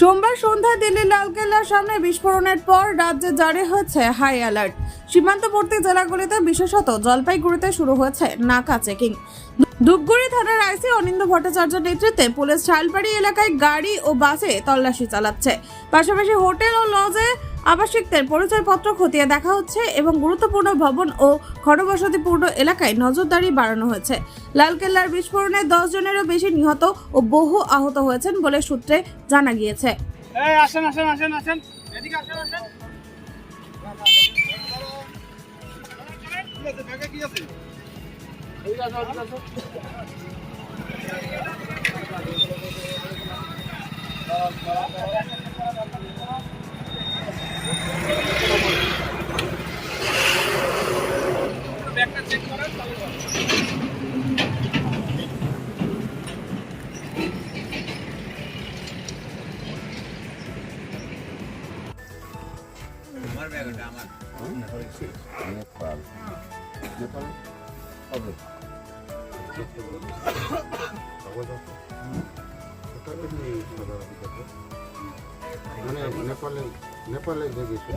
সোমবার সন্ধ্যায় দিল্লির লালকেল্লার সামনে বিস্ফোরণের পর রাজ্যে জারি হয়েছে হাই অ্যালার্ট। সীমান্তবর্তী জেলাগুলিতে বিশেষত জলপাইগুড়িতে শুরু হয়েছে নাকা চেকিং। ধূপগুড়ি থানার আইসি অনিন্দ ভট্টাচার্য নেতৃত্বে পুলিশ শালবাড়ি এলাকায় গাড়ি ও বাসে তল্লাশি চালাচ্ছে। পাশাপাশি হোটেল ও লজে আবাসিকদের পরিচয়পত্র খতিয়ে দেখা হচ্ছে এবং গুরুত্বপূর্ণ ভবন ও ঘনবসতিপূর্ণ এলাকায় নজরদারি বাড়ানো হয়েছে। লালকেল্লার বিস্ফোরণে দশ জনেরও বেশি নিহত ও বহু আহত হয়েছেন বলে সূত্রে জানা গিয়েছে। কি আছে নেপাল নেপাল হবে মানে নেপালে নেপালে দেখেছি